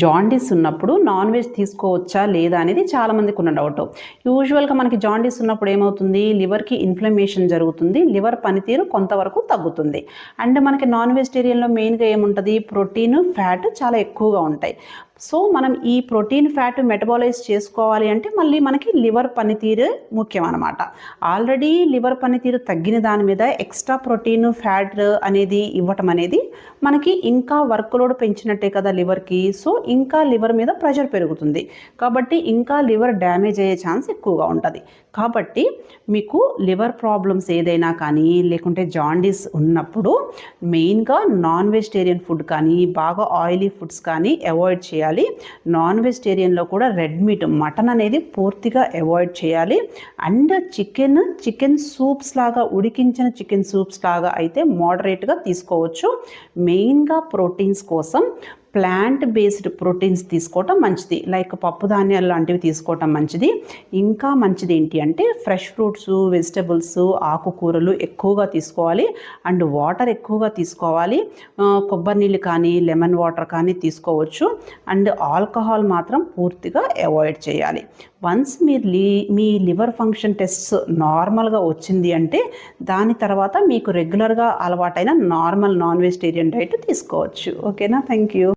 Jaundice ఉన్నప్పుడు non veg తీసుకోవచ్చా లేదా అనేది చాలామందికి ఉన్న డౌట్ యూజువల్గా మనకి జాండీస్ ఉన్నప్పుడు ఏమవుతుంది? లివర్కి ఇన్ఫ్లమేషన్ జరుగుతుంది లివర్ పనితీరు కొంతవరకు తగ్గుతుంది. అండ్ మనకి నాన్ వెజిటేరియన్లో మెయిన్గా ఏముంటుంది? ప్రోటీన్ ఫ్యాట్ చాలా ఎక్కువగా ఉంటాయి. సో మనం ఈ ప్రోటీన్ ఫ్యాట్ మెటబాలైజ్ చేసుకోవాలి అంటే మళ్ళీ మనకి లివర్ పనితీరు ముఖ్యం అనమాట ఆల్రెడీ లివర్ పనితీరు తగ్గిన దాని మీద ఎక్స్ట్రా ప్రోటీన్ ఫ్యాట్ అనేది ఇవ్వటం అనేది మనకి ఇంకా వర్క్ లోడ్ పెంచినట్టే కదా లివర్కి. సో ఇంకా లివర్ మీద ప్రెషర్ పెరుగుతుంది. కాబట్టి ఇంకా లివర్ డ్యామేజ్ అయ్యే ఛాన్స్ ఎక్కువగా ఉంటుంది. కాబట్టి మీకు లివర్ ప్రాబ్లమ్స్ ఏదైనా కానీ లేకుంటే జాండీస్ ఉన్నప్పుడు మెయిన్గా నాన్ వెజిటేరియన్ ఫుడ్ కానీ బాగా ఆయిలీ ఫుడ్స్ కానీ అవాయిడ్ చేయాలి. నాన్ వెజిటేరియన్లో కూడా రెడ్ మీట్ మటన్ అనేది పూర్తిగా అవాయిడ్ చేయాలి. అండ్ చికెన్ చికెన్ సూప్స్ లాగా ఉడికించిన చికెన్ సూప్స్ లాగా అయితే మోడరేట్గా తీసుకోవచ్చు. మెయిన్గా ప్రోటీన్స్ కోసం ప్లాంట్ బేస్డ్ ప్రోటీన్స్ తీసుకోవటం మంచిది. లైక్ పప్పు ధాన్యాలు లాంటివి తీసుకోవటం మంచిది. ఇంకా మంచిది ఏంటి అంటే ఫ్రెష్ ఫ్రూట్స్ వెజిటబుల్స్ ఆకుకూరలు ఎక్కువగా తీసుకోవాలి. అండ్ వాటర్ ఎక్కువగా తీసుకోవాలి. కొబ్బరి నీళ్ళు కానీ లెమన్ వాటర్ కానీ తీసుకోవచ్చు. అండ్ ఆల్కహాల్ మాత్రం పూర్తిగా అవాయిడ్ చేయాలి. వన్స్ మీరు లీ మీ లివర్ ఫంక్షన్ టెస్ట్ నార్మల్గా వచ్చింది అంటే దాని తర్వాత మీకు రెగ్యులర్గా అలవాటైన నార్మల్ నాన్ వెజిటేరియన్ డైట్ తీసుకోవచ్చు. ఓకేనా? Thank you.